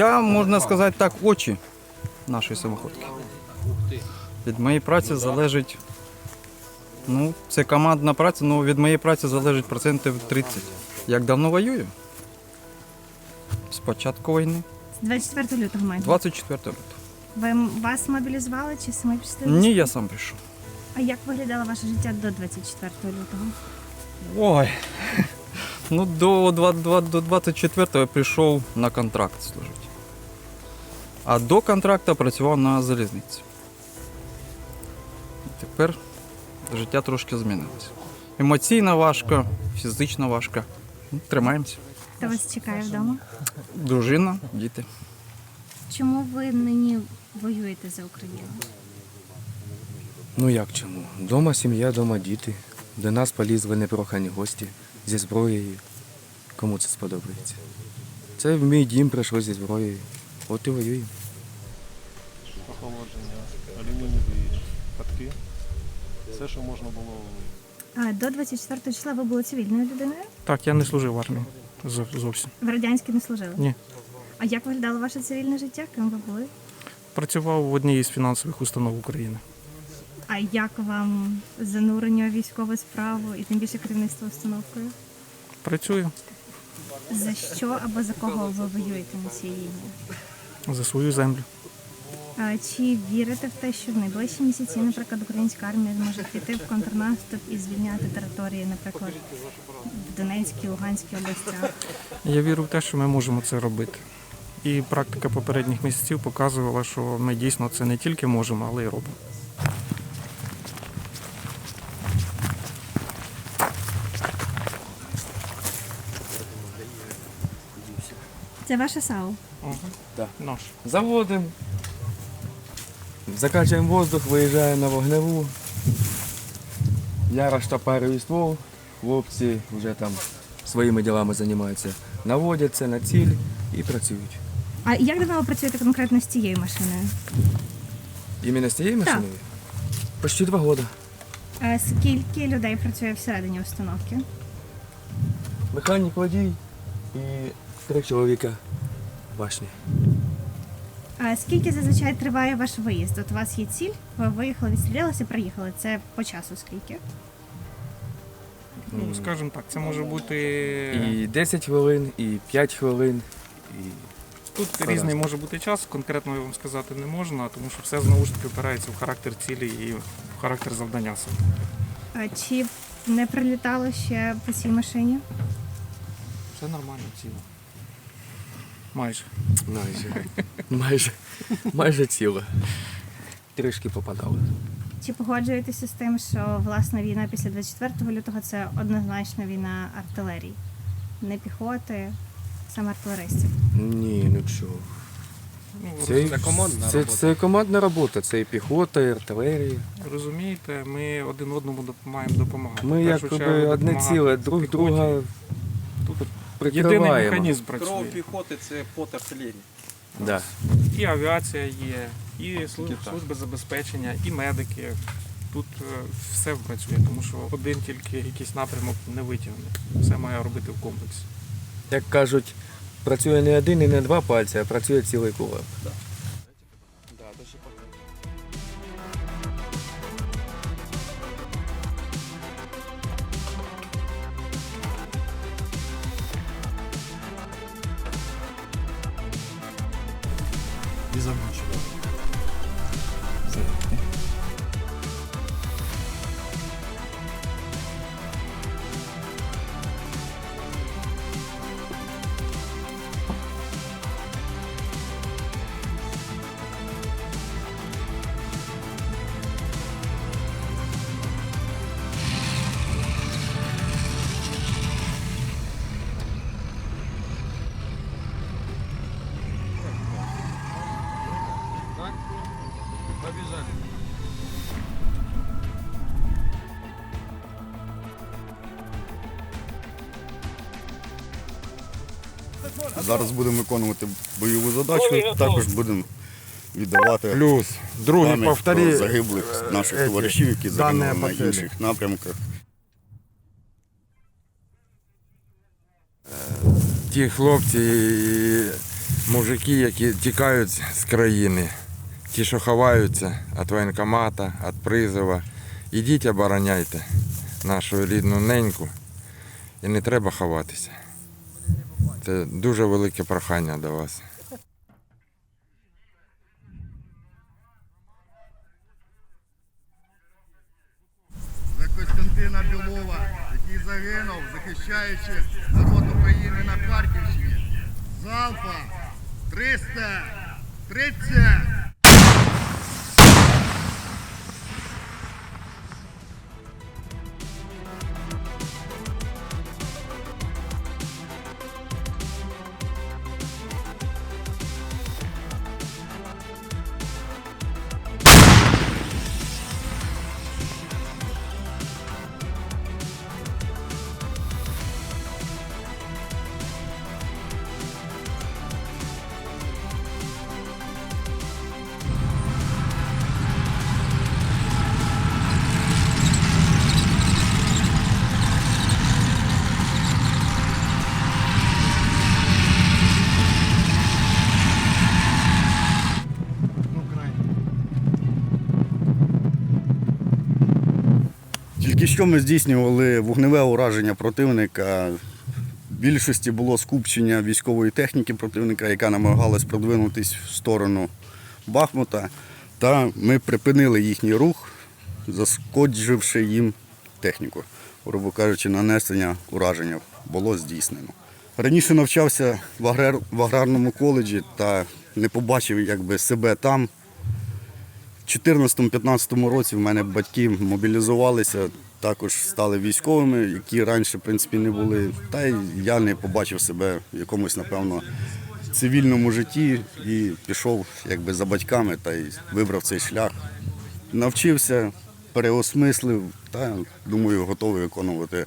Я, можна сказати так, очі нашої самоходки. Від моєї праці залежить. Ну, це командна праця, але від моєї праці залежить процентів 30. Як давно воюю? З початку війни. З 24 лютого маєте? 24 лютого. Ви вас мобілізували чи самі пішли? Ні, я сам прийшов. А як виглядало ваше життя до 24 лютого? Ой. Ну, до 24-го я прийшов на контракт служити. А до контракту працював на залізниці. Тепер життя трошки змінилося. Емоційно важко, фізично важко. Ну, Тримаємося. Хто вас чекає вдома? Дружина, діти. Чому ви нині воюєте за Україну? Ну як чому? Дома сім'я, дома діти. До нас полізли непрохані гості зі зброєю. Кому це сподобається? Це в мій дім прийшло зі зброєю. От і воюємо. Охолодження, алюмінієві катки. Все, що можна було А до 24 числа ви були цивільною людиною? Так, я не служив в армії зо- зовсім. В радянській не служили? Ні. А як виглядало ваше цивільне життя? Ким ви були? Працював в одній із фінансових установ України. А як вам занурення у військову справу і тим більше керівництво установкою? Працюю За що або за кого ви воюєте на цій війні? за свою землю. Чи вірите в те, що в найближчі місяці, наприклад, українська армія зможе піти в контрнаступ і звільняти території, наприклад, в Донецькій, Луганській областях? Я вірю в те, що ми можемо це робити. І практика попередніх місяців показувала, що ми дійсно це не тільки можемо, але й робимо. Це ваше САУ. Так. Наш. Заводимо. Закачуємо воздух, виїжджаємо на вогневу. Я розтопарюю ствол, хлопці вже там своїми ділами займаються. Наводяться на ціль і працюють. А як давно ви працюєте конкретно з цією машиною? Іменно з цією машиною? Почти два роки. А Скільки людей працює всередині установки? Механік водій і три чоловіка башні. А скільки зазвичай триває ваш виїзд? От у вас є ціль, ви виїхали, відстрілялися, приїхали. Це по часу скільки? Ну, скажімо так, це може бути. І 10 хвилин, і 5 хвилин. І... Тут різний може бути час, конкретно я вам сказати не можна, тому що все знову ж таки опирається в характер цілі і в характер завдання саме. А Чи не прилітало ще по цій машині? Все нормально, ціло. Майже. Майже. Майже. Майже ціле. Трішки попадали. Чи погоджуєтеся з тим, що власна війна після 24 лютого це однозначно війна артилерії, не піхоти, саме артилеристів? Ні, ну чого. Ну, Це, роз- командна це, робота. це командна робота, це і піхота, і артилерія. Розумієте, ми один одному маємо допомагати. Ми якби одне ціле, друг піхоті. друга Тут прикриваємо. єдиний механізм працює. піхоти це пот артилерії. Да. І авіація є, і так. служби забезпечення, і медики. Тут е, все працює, тому що один тільки якийсь напрямок не витягне. Все має робити в комплексі. Як кажуть, працює не один і не два пальці, а працює цілий кулак. Зараз будемо виконувати бойову задачу, також будемо віддавати Плюс, другий пам'ять повтори. про загиблих наших товаришів, які загинули на потери. інших напрямках. Ті хлопці, і мужики, які тікають з країни, ті, що ховаються від воєнкомата, від призова. Ідіть обороняйте нашу рідну неньку і не треба ховатися. Це дуже велике прохання до вас. За Костянтина Білова, який загинув, захищаючи народ України на Харківщині. Залпа 330! Тільки що ми здійснювали вогневе ураження противника. В більшості було скупчення військової техніки противника, яка намагалась продвинутись в сторону Бахмута. Та ми припинили їхній рух, заскодживши їм техніку. Грубо кажучи, нанесення ураження було здійснено. Раніше навчався в, аграр... в аграрному коледжі та не побачив якби, себе там. У 2014-2015 році в мене батьки мобілізувалися, також стали військовими, які раніше в принципі не були. Та й я не побачив себе в якомусь, напевно, цивільному житті і пішов якби за батьками та й вибрав цей шлях. Навчився, переосмислив та думаю, готовий виконувати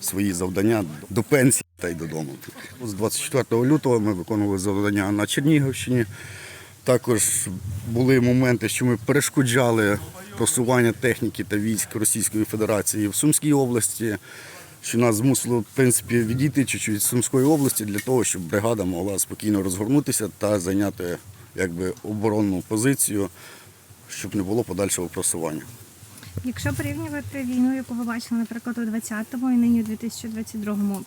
свої завдання до пенсії та й додому. З 24 лютого ми виконували завдання на Чернігівщині. Також були моменти, що ми перешкоджали просування техніки та військ Російської Федерації в Сумській області, що нас змусило в принципі, відійти чуть-чуть з Сумської області для того, щоб бригада могла спокійно розгорнутися та зайняти якби, оборонну позицію, щоб не було подальшого просування. Якщо порівнювати війну, яку ви бачили, наприклад, у 20-му і нині у 2022-му,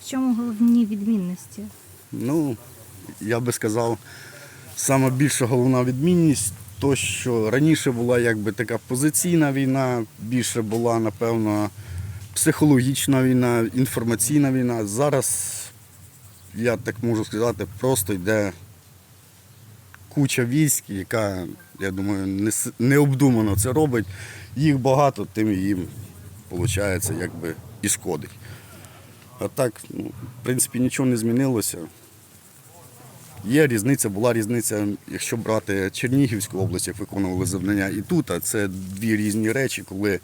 в чому головні відмінності? Ну, я би сказав, більша головна відмінність, то, що раніше була якби така позиційна війна, більше була, напевно, психологічна війна, інформаційна війна. Зараз, я так можу сказати, просто йде куча військ, яка, я думаю, необдумано це робить. Їх багато, тим їм, виходить, якби і шкодить. А так, ну, в принципі, нічого не змінилося. Є різниця, була різниця, якщо брати Чернігівську область, як виконували завдання, і тут, а це дві різні речі, коли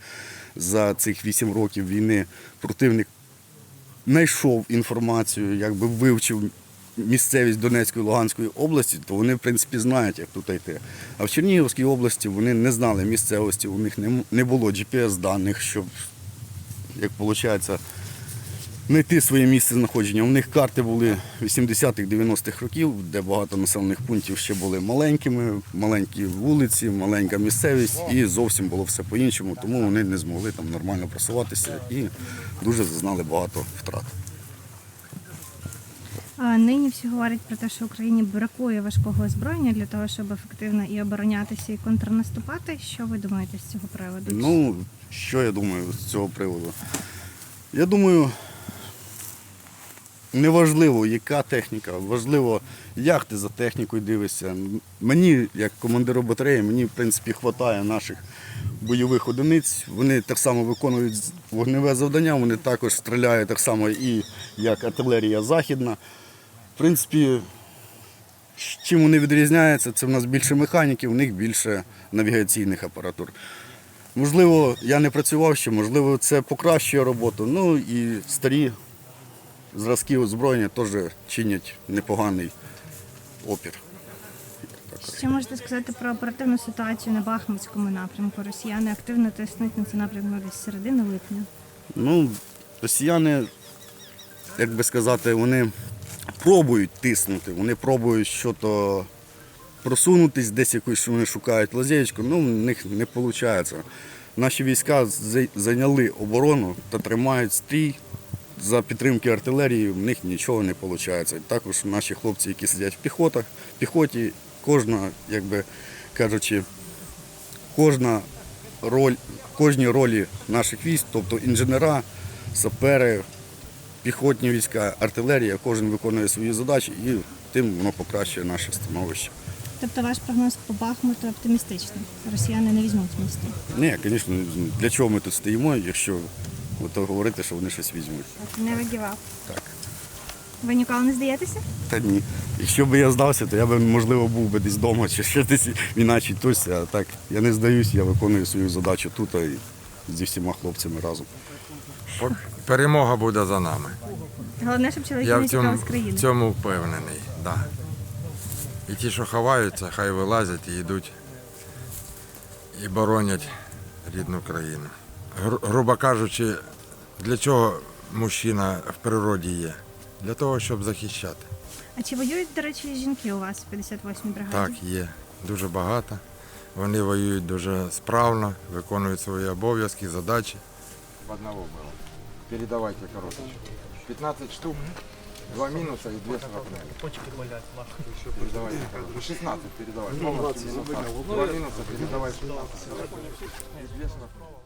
за цих вісім років війни противник знайшов інформацію, якби вивчив місцевість Донецької Луганської області, то вони, в принципі, знають, як тут йти. А в Чернігівській області вони не знали місцевості, у них не, було GPS-даних, щоб, як виходить, знайти своє місце знаходження. У них карти були 80-х, 90-х років, де багато населених пунктів ще були маленькими, маленькі вулиці, маленька місцевість, і зовсім було все по-іншому, тому вони не змогли там нормально просуватися і дуже зазнали багато втрат. А нині всі говорять про те, що Україні бракує важкого озброєння для того, щоб ефективно і оборонятися, і контрнаступати. Що ви думаєте з цього приводу? Ну, що я думаю з цього приводу? Я думаю, неважливо, яка техніка, важливо, як ти за технікою дивишся. Мені, як командиру батареї, мені, в принципі, вистачає наших бойових одиниць. Вони так само виконують вогневе завдання, вони також стріляють так само і як артилерія західна. В принципі, чим вони відрізняються, це в нас більше механіки, у них більше навігаційних апаратур. Можливо, я не працював ще, можливо, це покращує роботу. Ну і старі зразки озброєння теж чинять непоганий опір. Що можете сказати про оперативну ситуацію на Бахмутському напрямку? Росіяни активно тиснуть на цей напрямок десь середини липня. Ну, росіяни, як би сказати, вони пробують тиснути, вони пробують щось просунутись, десь якусь вони шукають лазєчку, ну в них не виходить. Наші війська зайняли оборону та тримають стрій. За підтримки артилерії в них нічого не виходить. Також наші хлопці, які сидять в піхотах, в піхоті, кожна, як би кажучи, кожна роль, кожні ролі наших військ, тобто інженера, сапери, піхотні війська, артилерія, кожен виконує свої задачі і тим воно покращує наше становище. Тобто ваш прогноз по Бахмуту оптимістичний. Росіяни не візьмуть місто. Ні, звісно, для чого ми тут стоїмо, якщо ото говорити, що вони щось візьмуть. Не вигівав. Так. Ви ніколи не здаєтеся? Та ні. Якщо б я здався, то я б, можливо, був би десь вдома чи ще десь в іначій точці, а так я не здаюсь, я виконую свою задачу тут а і зі всіма хлопцями разом. Перемога буде за нами. Головне, щоб чоловіки Я не в цьому, з в цьому впевнений. Да. І ті, що ховаються, хай вилазять і йдуть і боронять рідну країну. Гру- грубо кажучи, для чого мужчина в природі є? Для того, щоб захищати. А чи воюють, до речі, жінки у вас в 58-й бригаді? Так, є. Дуже багато. Вони воюють дуже справно, виконують свої обов'язки, задачі. Одного було. Передавайте короточку. 15 штук, два мінуса і дві штрафні. Передавайте короточку. 16 передавайте. Два мінуса передавай 16. І дві штрафні.